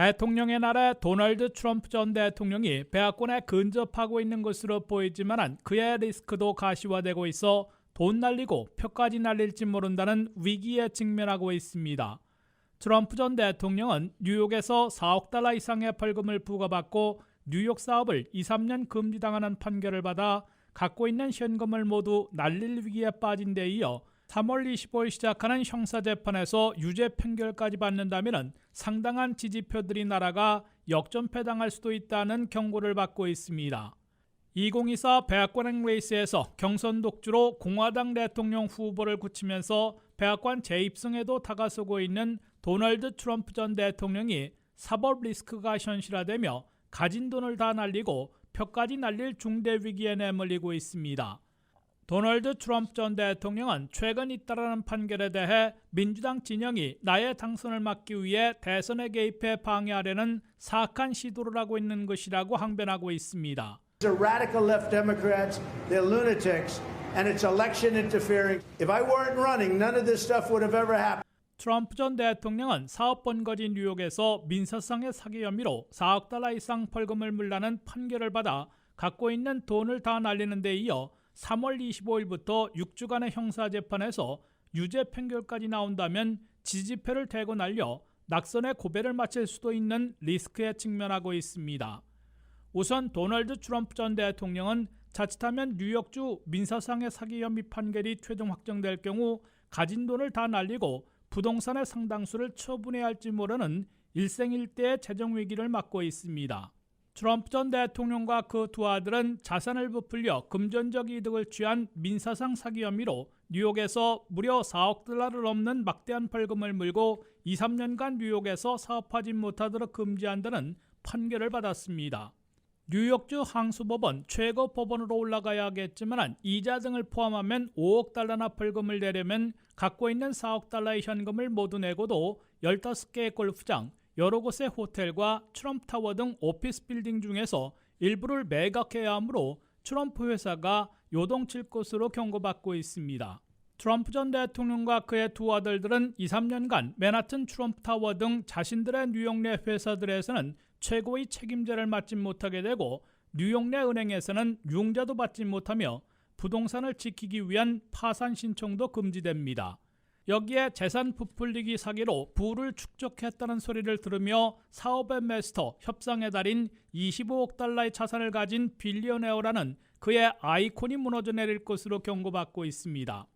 대통령의 나라 도널드 트럼프 전 대통령이 배악권에 근접하고 있는 것으로 보이지만 그의 리스크도 가시화되고 있어 돈 날리고 표까지 날릴지 모른다는 위기에 직면하고 있습니다. 트럼프 전 대통령은 뉴욕에서 4억 달러 이상의 벌금을 부과받고 뉴욕 사업을 2, 3년 금지당하는 판결을 받아 갖고 있는 현금을 모두 날릴 위기에 빠진 데 이어 3월 25일 시작하는 형사재판에서 유죄 판결까지 받는다면 상당한 지지표들이 날아가 역전패당할 수도 있다는 경고를 받고 있습니다. 2024 백악관 레이스에서 경선 독주로 공화당 대통령 후보를 굳히면서 백악관 재입성에도 다가서고 있는 도널드 트럼프 전 대통령이 사법 리스크가 현실화되며 가진 돈을 다 날리고 표까지 날릴 중대 위기에 내몰리고 있습니다. 도널드 트럼프 전 대통령은 최근 잇따르는 판결에 대해 민주당 진영이 나의 당선을 막기 위해 대선에 개입해 방해하려는 사악한 시도를 하고 있는 것이라고 항변하고 있습니다. Are radical left Democrats. They're lunatics, and it's election interfering. If I weren't running, none of this stuff would have ever happened. 트럼프 전 대통령은 사업 번거지 뉴욕에서 민사상의 사기 혐의로 4억 달러 이상 벌금을 물라는 판결을 받아 갖고 있는 돈을 다 날리는 데 이어 3월 25일부터 6주간의 형사재판에서 유죄 판결까지 나온다면 지지표를 대고 날려 낙선의 고배를 마칠 수도 있는 리스크에 직면하고 있습니다. 우선 도널드 트럼프 전 대통령은 자칫하면 뉴욕주 민사상의 사기 혐의 판결이 최종 확정될 경우 가진 돈을 다 날리고 부동산의 상당수를 처분해야 할지 모르는 일생일대의 재정 위기를 맞고 있습니다. 트럼프 전 대통령과 그 두 아들은 자산을 부풀려 금전적 이득을 취한 민사상 사기 혐의로 뉴욕에서 무려 4억 달러를 넘는 막대한 벌금을 물고 2, 3년간 뉴욕에서 사업하지 못하도록 금지한다는 판결을 받았습니다. 뉴욕주 항수법원 최고 법원으로 올라가야 하겠지만 이자 등을 포함하면 5억 달러나 벌금을 내려면 갖고 있는 4억 달러의 현금을 모두 내고도 15개의 골프장, 여러 곳의 호텔과 트럼프 타워 등 오피스 빌딩 중에서 일부를 매각해야 하므로 트럼프 회사가 요동칠 것으로 경고받고 있습니다. 트럼프 전 대통령과 그의 두 아들들은 2, 3년간 맨하튼 트럼프 타워 등 자신들의 뉴욕 내 회사들에서는 최고의 책임자를 맡지 못하게 되고 뉴욕 내 은행에서는 융자도 받지 못하며 부동산을 지키기 위한 파산 신청도 금지됩니다. 여기에 재산 부풀리기 사기로 부를 축적했다는 소리를 들으며 사업의 마스터 협상의 달인 25억 달러의 자산을 가진 빌리어네어라는 그의 아이콘이 무너져 내릴 것으로 경고받고 있습니다.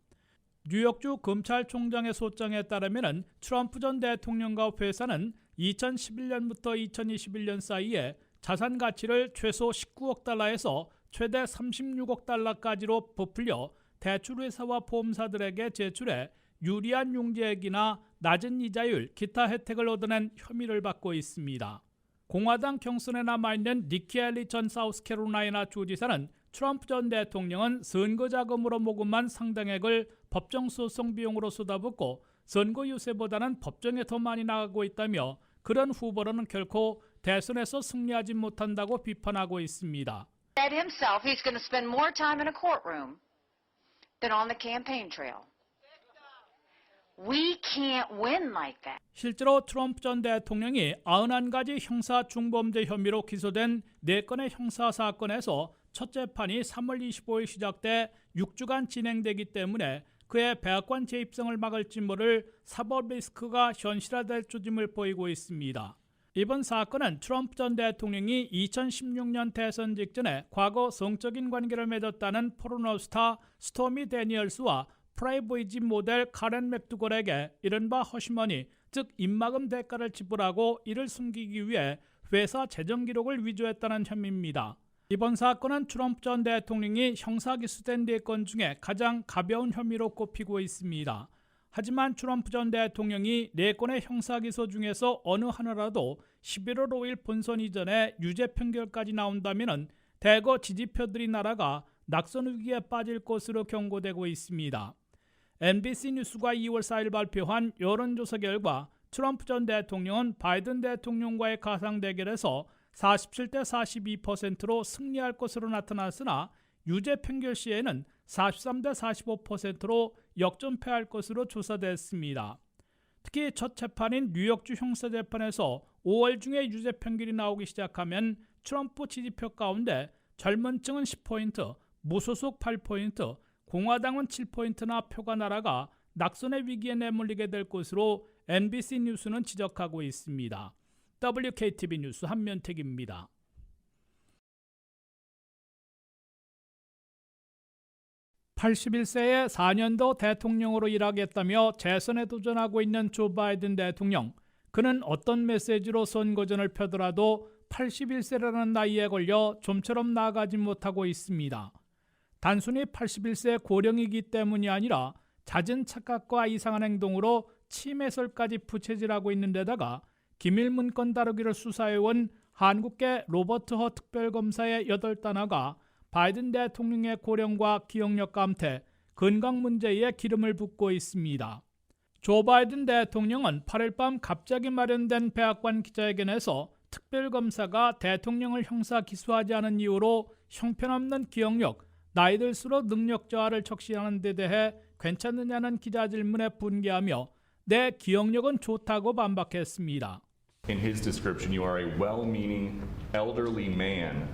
뉴욕주 검찰총장의 소장에 따르면 트럼프 전 대통령과 회사는 2011년부터 2021년 사이에 자산 가치를 최소 19억 달러에서 최대 36억 달러까지로 부풀려 대출회사와 보험사들에게 제출해 유리한 용제액이나 낮은 이자율, 기타 혜택을 얻어낸 혐의를 받고 있습니다. 공화당 경선에 남아있는 니키 헬리 전 사우스캐롤라이나 주지사는 트럼프 전 대통령은 선거 자금으로 모금한 상당액을 법정 소송 비용으로 쏟아붓고 선거 유세보다는 법정에 더 많이 나가고 있다며 그런 후보로는 결코 대선에서 승리하지 못한다고 비판하고 있습니다. himself he's going to spend more time in a courtroom than on the campaign trail. We can't win like that. 실제로 트럼프 전 대통령이 91가지 형사 중범죄 혐의로 기소된 4건의 형사 사건에서 첫 재판이 3월 25일 시작돼 6주간 진행되기 때문에 그의 백악관 재입성을 막을지 모를 사법 리스크가 현실화될 조짐을 보이고 있습니다. 이번 사건은 트럼프 전 대통령이 2016년 대선 직전에 과거 성적인 관계를 맺었다는 포르노 스타 스토미 데니얼스와 프라이보이지 모델 카렌 맥두걸에게 이른바 허시머니 즉 입막음 대가를 지불하고 이를 숨기기 위해 회사 재정 기록을 위조했다는 혐의입니다. 이번 사건은 트럼프 전 대통령이 형사 기소된 4건 중에 가장 가벼운 혐의로 꼽히고 있습니다. 하지만 트럼프 전 대통령이 4건의 형사 기소 중에서 어느 하나라도 11월 5일 본선 이전에 유죄 판결까지 나온다면 대거 지지표들이 날아가 낙선 위기에 빠질 것으로 경고되고 있습니다. NBC 뉴스가 2월 4일 발표한 여론조사 결과 트럼프 전 대통령은 바이든 대통령과의 가상 대결에서 47대 42%로 승리할 것으로 나타났으나 유죄 판결 시에는 43대 45%로 역전패할 것으로 조사됐습니다. 특히 첫 재판인 뉴욕주 형사재판에서 5월 중에 유죄 판결이 나오기 시작하면 트럼프 지지표 가운데 젊은 층은 10포인트, 무소속 8포인트, 공화당은 7포인트나 표가 날아가 낙선의 위기에 내몰리게 될 것으로 NBC 뉴스는 지적하고 있습니다. WKTV 뉴스 한면택입니다. 81세에 4년도 대통령으로 일하겠다며 재선에 도전하고 있는 조 바이든 대통령. 그는 어떤 메시지로 선거전을 펴더라도 81세라는 나이에 걸려 좀처럼 나아가지 못하고 있습니다. 단순히 81세 고령이기 때문이 아니라 잦은 착각과 이상한 행동으로 치매설까지 부채질하고 있는 데다가 기밀 문 건 다루기를 수사해온 한국계 로버트 허 특별검사의 여덟 단어가 바이든 대통령의 고령과 기억력 감퇴, 건강 문제에 기름을 붓고 있습니다. 조 바이든 대통령은 8일 밤 갑자기 마련된 백악관 기자회견에서 특별검사가 대통령을 형사 기소하지 않은 이유로 형편없는 기억력, 나이 들수록 능력 저하를 적시하는 데 대해 괜찮느냐는 기자 질문에 분개하며 내 기억력은 좋다고 반박했습니다. In his description, you are a well meaning elderly man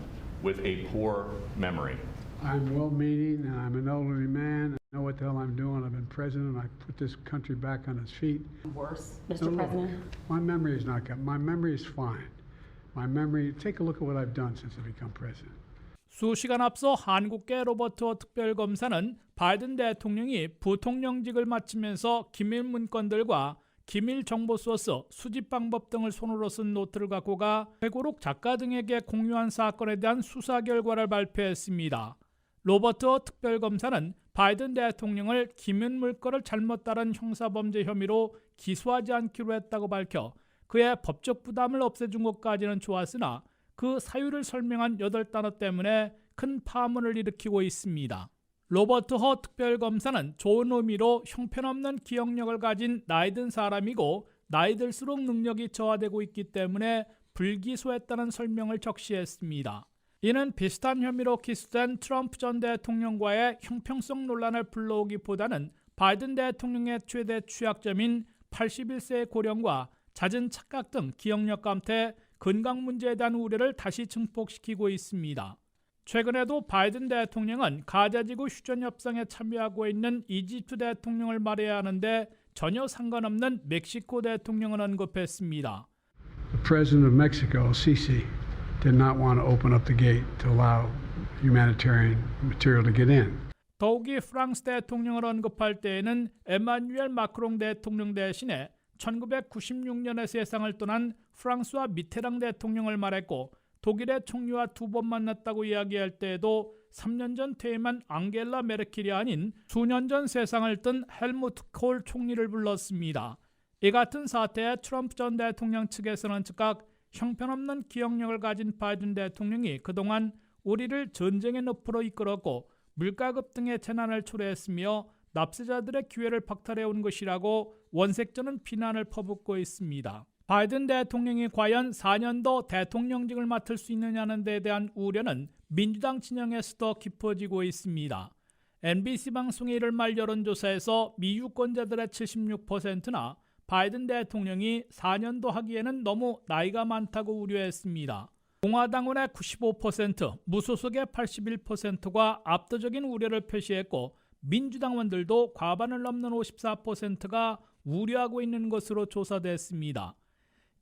with a poor memory. I'm well meaning and I'm an elderly man. I know what the hell I'm doing. I've been president. I put this country back on its feet. worse, No, Mr. no, President? My memory is not good. My memory is fine. My memory, take a look at what I've done since I become president. 수시간 앞서 한국계 로버트 허 특별검사는 바이든 대통령이 부통령직을 마치면서 기밀 문건들과 기밀 정보 소스, 수집 방법 등을 손으로 쓴 노트를 갖고 가 회고록 작가 등에게 공유한 사건에 대한 수사 결과를 발표했습니다. 로버트 허 특별검사는 바이든 대통령을 기밀 물건을 잘못 따른 형사범죄 혐의로 기소하지 않기로 했다고 밝혀 그의 법적 부담을 없애준 것까지는 좋았으나 그 사유를 설명한 여덟 단어 때문에 큰 파문을 일으키고 있습니다. 로버트 허 특별검사는 좋은 의미로 형편없는 기억력을 가진 나이 든 사람이고 나이 들수록 능력이 저하되고 있기 때문에 불기소했다는 설명을 적시했습니다. 이는 비슷한 혐의로 기소된 트럼프 전 대통령과의 형평성 논란을 불러오기보다는 바이든 대통령의 최대 취약점인 81세의 고령과 잦은 착각 등 기억력 감퇴, 건강 문제에 대한 우려를 다시 증폭시키고 있습니다. 최근에도 바이든 대통령은 가자지구 휴전 협상에 참여하고 있는 이집트 대통령을 말해야 하는데 전혀 상관없는 멕시코 대통령을 언급했습니다. The president of Mexico, Sisi, did not want to open up the gate to allow humanitarian material to get in. 더욱이 프랑스 대통령을 언급할 때에는 에마뉴엘 마크롱 대통령 대신에 1996년에 세상을 떠난 프랑스와 미테랑 대통령을 말했고 독일의 총리와 두 번 만났다고 이야기할 때에도 3년 전 퇴임한 앙겔라 메르켈이 아닌 수년 전 세상을 뜬 헬무트 콜 총리를 불렀습니다. 이 같은 사태에 트럼프 전 대통령 측에서는 즉각 형편없는 기억력을 가진 바이든 대통령이 그동안 우리를 전쟁의 늪으로 이끌었고 물가 급 등의 재난을 초래했으며 납세자들의 기회를 박탈해온 것이라고 원색전은 비난을 퍼붓고 있습니다. 바이든 대통령이 과연 4년도 대통령직을 맡을 수 있느냐는 데 대한 우려는 민주당 진영에서도 깊어지고 있습니다. NBC 방송의 1월 말 여론조사에서 미 유권자들의 76%나 바이든 대통령이 4년도 하기에는 너무 나이가 많다고 우려했습니다. 공화당원의 95%, 무소속의 81%가 압도적인 우려를 표시했고 민주당원들도 과반을 넘는 54%가 우려하고 있는 것으로 조사됐습니다.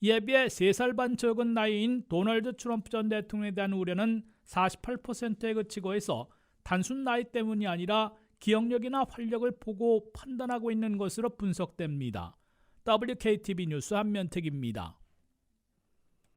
이에 비해 3살 반 적은 나이인 도널드 트럼프 전 대통령에 대한 우려는 48%에 그치고 있어 단순 나이 때문이 아니라 기억력이나 활력을 보고 판단하고 있는 것으로 분석됩니다. WKTV 뉴스 한면택입니다.